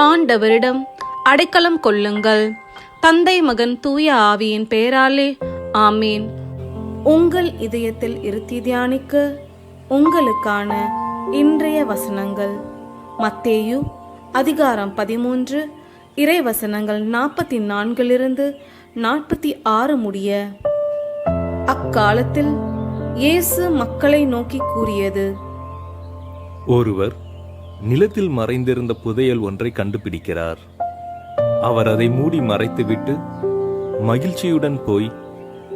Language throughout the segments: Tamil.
ஆண்டவரிடம் அடைக்கலம் கொள்ளுங்கள். தந்தை மகன் தூய ஆவியின் பெயராலே ஆமீன். உங்கள் இதயத்தில் இருத்தி தியானிக்க உங்களுக்கான இன்றைய வசனங்கள். மத்தேயு அதிகாரம் பதிமூன்று இறை வசனங்கள் நாற்பத்தி நான்கிலிருந்து நாற்பத்தி ஆறு முடிய. அக்காலத்தில் இயேசு மக்களை நோக்கி கூறியது ஒருவர் நிலத்தில் மறைந்திருந்த புதையல் ஒன்றை கண்டுபிடிக்கிறார். அவர் அதை மூடி மறைத்துவிட்டு மகிழ்ச்சியுடன் போய்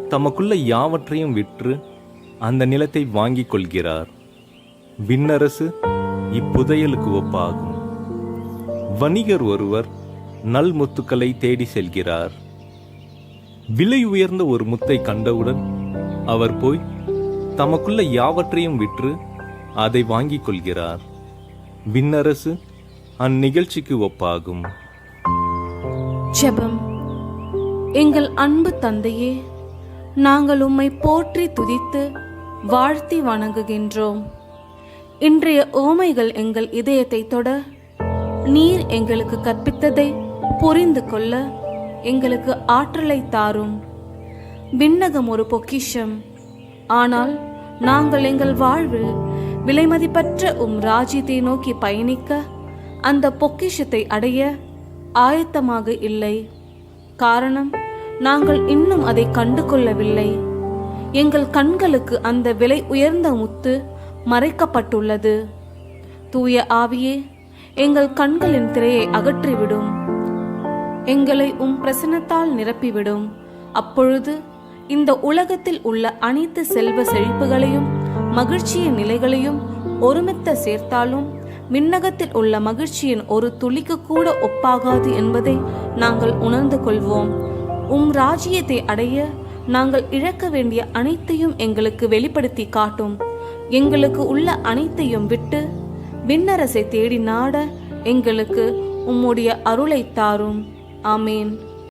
தமக்குள்ள யாவற்றையும் விற்று அந்த நிலத்தை வாங்கிக் கொள்கிறார். விண்ணரசு இப்புதையலுக்கு ஒப்பாகும். வணிகர் ஒருவர் நல் முத்துக்களை தேடி செல்கிறார். விலை உயர்ந்த ஒரு முத்தை கண்டவுடன் அவர் போய் தமக்குள்ள யாவற்றையும் விற்று அதை வாங்கிக் கொள்கிறார். விண்ணரசு அந்நிகழ்ச்சிக்கு ஒப்பாகும். ஜெபம். எங்கள் அன்பு தந்தையே நாங்கள் உம்மை போற்றி துதித்து வாழ்த்தி வணங்குகின்றோம். இன்றைய ஓமைகள் எங்கள் இதயத்தை தொட நீர் எங்களுக்கு கற்பித்ததை புரிந்து கொள்ள எங்களுக்கு ஆற்றலை தாரும். விண்ணகம் ஒரு பொக்கிஷம். ஆனால் நாங்கள் எங்கள் வாழ்வில் விலைமதிப்பற்ற உம் ராஜ்யத்தை நோக்கி பயணிக்க அந்த பொக்கிஷத்தை அடைய ஆயத்தமாக இல்லை. காரணம் நாங்கள் இன்னும் அதை கண்டு கொள்ளவில்லை எங்கள் கண்களுக்கு அந்த விலை உயர்ந்த முத்து மறைக்கப்பட்டுள்ளது. தூய ஆவியே எங்கள் கண்களின் திரையை அகற்றிவிடும். எங்களை உம் பிரசனத்தால் நிரப்பிவிடும். அப்பொழுது இந்த உலகத்தில் உள்ள அனைத்து செல்வ செழிப்புகளையும் மகிழ்ச்சியின் நிலைகளையும் ஒருமித்த சேர்த்தாலும் மின்னகத்தில் உள்ள மகிழ்ச்சியின் ஒரு துளிக்கு கூட ஒப்பாகாது என்பதை நாங்கள் உணர்ந்து கொள்வோம். உம் ராஜ்யத்தை அடைய நாங்கள் இழக்க வேண்டிய அனைத்தையும் எங்களுக்கு வெளிப்படுத்தி காட்டும். எங்களுக்கு உள்ள அனைத்தையும் விட்டு விண்ணரசை தேடி நாட எங்களுக்கு உம்முடைய அருளை தாரும். ஆமேன்.